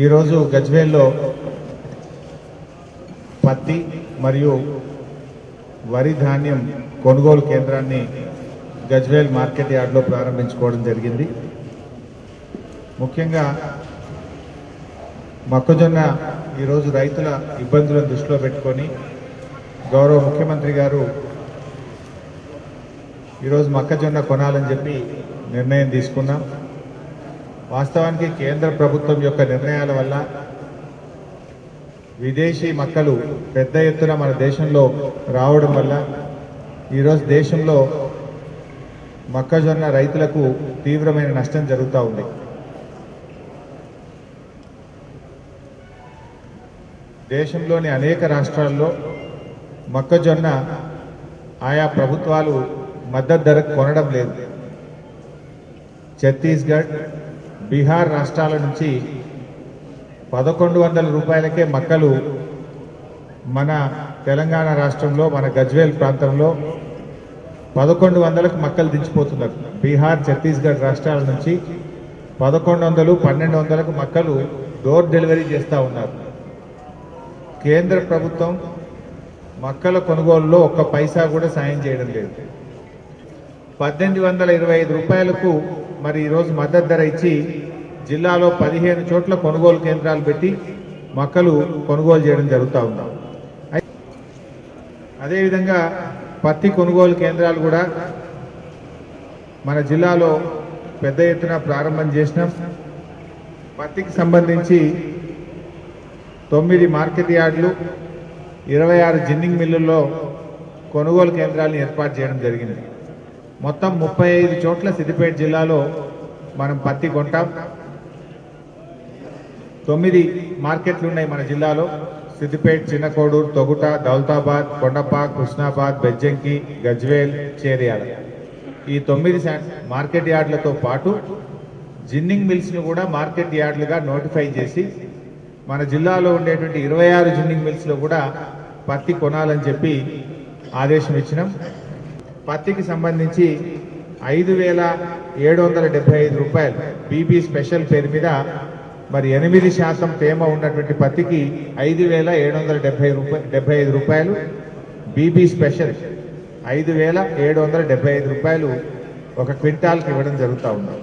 ఈరోజు గజ్వేల్లో పత్తి మరియు వరి ధాన్యం కొనుగోలు కేంద్రాన్ని గజ్వేల్ మార్కెట్ యార్డ్లో ప్రారంభించుకోవడం జరిగింది. ముఖ్యంగా మొక్కజొన్న ఈరోజు రైతుల ఇబ్బందులను దృష్టిలో పెట్టుకొని గౌరవ ముఖ్యమంత్రి గారు ఈరోజు మొక్కజొన్న కొనాలని చెప్పి నిర్ణయం తీసుకున్నాం. వాస్తవానికి కేంద్ర ప్రభుత్వం యొక్క నిర్ణయాల వల్ల విదేశీ మక్కలు పెద్ద ఎత్తున మన దేశంలో రావడం వల్ల ఈరోజు దేశంలో మొక్కజొన్న రైతులకు తీవ్రమైన నష్టం జరుగుతూ ఉంది. దేశంలోని అనేక రాష్ట్రాల్లో మొక్కజొన్న ఆయా ప్రభుత్వాలు మద్దతు ధరకు కొనడం లేదు. ఛత్తీస్గఢ్ బీహార్ రాష్ట్రాల నుంచి పదకొండు వందల రూపాయలకే మక్కలు మన తెలంగాణ రాష్ట్రంలో మన గజ్వేల్ ప్రాంతంలో పదకొండు వందలకు మక్కలు దించిపోతున్నారు. బీహార్ ఛత్తీస్గఢ్ రాష్ట్రాల నుంచి పదకొండు వందలు పన్నెండు వందలకు మక్కలు డోర్ డెలివరీ చేస్తూ ఉన్నారు. కేంద్ర ప్రభుత్వం మక్కల కొనుగోలులో ఒక్క పైసా కూడా సాయం చేయడం లేదు. పద్దెనిమిది వందల ఇరవై ఐదు రూపాయలకు మరి ఈరోజు మద్దతు ధర ఇచ్చి జిల్లాలో పదిహేను చోట్ల కొనుగోలు కేంద్రాలు పెట్టి మొక్కలు కొనుగోలు చేయడం జరుగుతూ ఉంది. అదేవిధంగా పత్తి కొనుగోలు కేంద్రాలు కూడా మన జిల్లాలో పెద్ద ఎత్తున ప్రారంభం చేసినాం. పత్తికి సంబంధించి తొమ్మిది మార్కెట్ యార్డులు ఇరవై ఆరు జిన్నింగ్ మిల్లుల్లో కొనుగోలు కేంద్రాలను ఏర్పాటు చేయడం జరిగింది. మొత్తం ముప్పై ఐదు చోట్ల సిద్దిపేట జిల్లాలో మనం పత్తి కొంటాం. తొమ్మిది మార్కెట్లు ఉన్నాయి మన జిల్లాలో. సిద్దిపేట చిన్నకోడూరు తొగుట దౌలతాబాద్ కొండపాక్ కృష్ణాబాద్ బెజ్జంకి గజ్వేల్ చేరియాల. ఈ తొమ్మిది మార్కెట్ యార్డులతో పాటు జిన్నింగ్ మిల్స్ను కూడా మార్కెట్ యార్డులుగా నోటిఫై చేసి మన జిల్లాలో ఉండేటువంటి ఇరవై ఆరు జిన్నింగ్ మిల్స్లో కూడా పత్తి కొనాలని చెప్పి ఆదేశం ఇచ్చినాం. పత్తికి సంబంధించి ఐదు వేల ఏడు వందల డెబ్బై ఐదు రూపాయలు. బీబీ స్పెషల్ పేరు మీద మరి ఎనిమిది శాతం తేమ ఉన్నటువంటి పత్తికి ఐదు వేల ఏడు వందల డెబ్బై రూపాయలు డెబ్బై ఐదు రూపాయలు. బీబీ స్పెషల్ ఐదు వేల ఏడు వందల డెబ్బై ఐదు రూపాయలు ఒక క్వింటాల్కి ఇవ్వడం జరుగుతూ ఉంది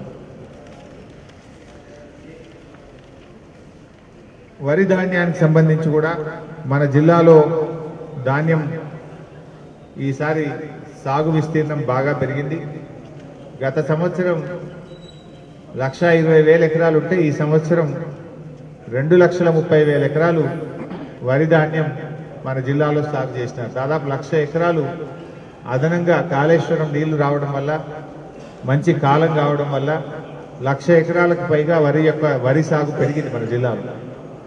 వరి ధాన్యానికి సంబంధించి కూడా మన జిల్లాలో ధాన్యం ఈసారి సాగు విస్తీర్ణం బాగా పెరిగింది. గత సంవత్సరం లక్ష ఇరవై వేల ఎకరాలు ఉంటే ఈ సంవత్సరం రెండు లక్షల ముప్పై వేల ఎకరాలు వరి ధాన్యం మన జిల్లాలో సాగు చేసినారు. దాదాపు లక్ష ఎకరాలు అదనంగా కాళేశ్వరం నీళ్ళు రావడం వల్ల మంచి కాలం కావడం వల్ల లక్ష ఎకరాలకు పైగా వరి యొక్క వరి సాగు పెరిగింది మన జిల్లాలో.